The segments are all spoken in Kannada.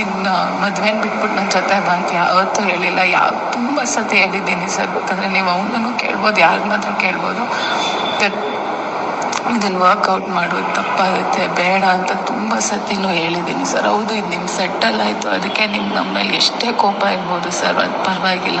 ನಿನ್ನ ಮದ್ವೆನ ಬಿಟ್ಬಿಟ್ಟು ನನ್ನ ಜೊತೆ ಬಂತು ಯಾವತ್ತೂ ಹೇಳಿಲ್ಲ. ಯಾವ ತುಂಬ ಸತಿ ಹೇಳಿದ್ದೀನಿ ಸರ್. ಬೇಕಂದ್ರೆ ನೀವು ಅವನನ್ನು ಕೇಳ್ಬೋದು ಯಾರನ್ನಾದ್ರೂ ಕೇಳ್ಬೋದು. ಇದನ್ನು ವರ್ಕೌಟ್ ಮಾಡೋದು ತಪ್ಪಾಗುತ್ತೆ, ಬೇಡ ಅಂತ ತುಂಬ ಸತಿನೂ ಹೇಳಿದ್ದೀನಿ ಸರ್. ಹೌದು, ಇದು ನಿಮ್ಮ ಸೆಟ್ಟಲ್ ಆಯಿತು. ಅದಕ್ಕೆ ನಿಮ್ಗೆ ನಮ್ಮ ಮೇಲೆ ಎಷ್ಟೇ ಕೋಪ ಇರ್ಬೋದು ಸರ್, ಅದು ಪರವಾಗಿಲ್ಲ.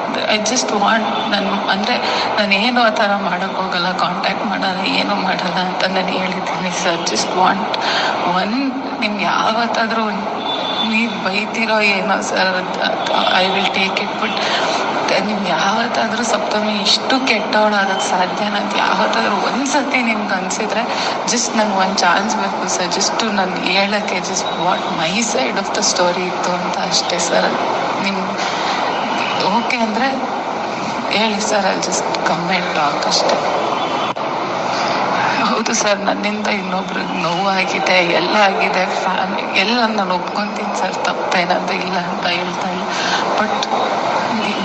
I just want ನಾನು ಅಂದರೆ ನಾನು ಏನು ಆ ಥರ ಮಾಡೋಕ್ಕೆ ಹೋಗಲ್ಲ ಕಾಂಟ್ಯಾಕ್ಟ್ ಮಾಡಲ್ಲ ಏನು ಮಾಡಲ್ಲ ಅಂತ ನಾನು ಹೇಳಿದ್ದೀನಿ. ಸರ್ ಜಸ್ಟ್ ವಾಂಟ್ ಒನ್ ನಿಮ್ಗೆ ಯಾವತ್ತಾದರೂ ನೀವು ಬೈತೀರೋ ಏನೋ sir I will take it but ನಿಮ್ಗೆ ಯಾವತ್ತಾದರೂ ಸಪ್ತಮಿ ಇಷ್ಟು ಕೆಟ್ಟವಳಾಗಕ್ಕೆ ಸಾಧ್ಯ? ಅಂತ ಯಾವತ್ತಾದರೂ ಒಂದು ನಿಮ್ಗೆ ಅನಿಸಿದ್ರೆ ಜಸ್ಟ್ ನಂಗೆ ಒಂದು ಚಾನ್ಸ್ ಬೇಕು ಸರ್ ಜಸ್ಟು ನಾನು ಹೇಳೋಕ್ಕೆ just what my side of the story ಇತ್ತು ಅಂತ ಅಷ್ಟೇ ಸರ್ ನಿಮ್ಗೆ ಓಕೆ ಅಂದರೆ ಹೇಳಿ ಸರ್ ಅಲ್ಲಿ ಜಸ್ಟ್ ಕಮೆಂಟ್ ಟಾಕ್ ಹೌದು ಸರ್, ನನ್ನಿಂದ ಇನ್ನೊಬ್ರಿಗೆ ನೋವಾಗಿದೆ, ಎಲ್ಲ ಆಗಿದೆ ಫ್ಯಾಮಿಲಿ ಎಲ್ಲ ನಾನು ಒಪ್ಕೊತೀನಿ ಸರ್ ತಪ್ಪೇನಂತ ಇಲ್ಲ ಅಂತ ಹೇಳ್ತಾ ಇಲ್ಲ. ಬಟ್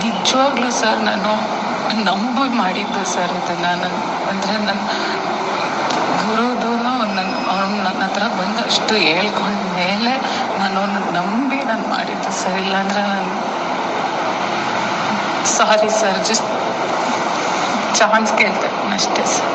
ನಿಜವಾಗ್ಲೂ ಸರ್, ನಾನು ನಂಬಿ ಮಾಡಿದ್ದು ಸರ್ ಇದನ್ನು. ನಾನು, ಅಂದರೆ ನನ್ನ ಗುರುದು ನನ್ನ ಅವ್ನು ನನ್ನ ಹತ್ರ ಬಂದಷ್ಟು ಹೇಳ್ಕೊಂಡ ಮೇಲೆ ನಾನು ಅವ್ನ ನಂಬಿ ನಾನು ಮಾಡಿದ್ದು ಸರ್. ಇಲ್ಲಾಂದರೆ ನಾನು ಸಾರಿ ಸರ್ ಜಸ್ಟ್ ಚಾನ್ಸ್ ಕೇಳ್ತೇನೆ ಅಷ್ಟೇ ಸರ್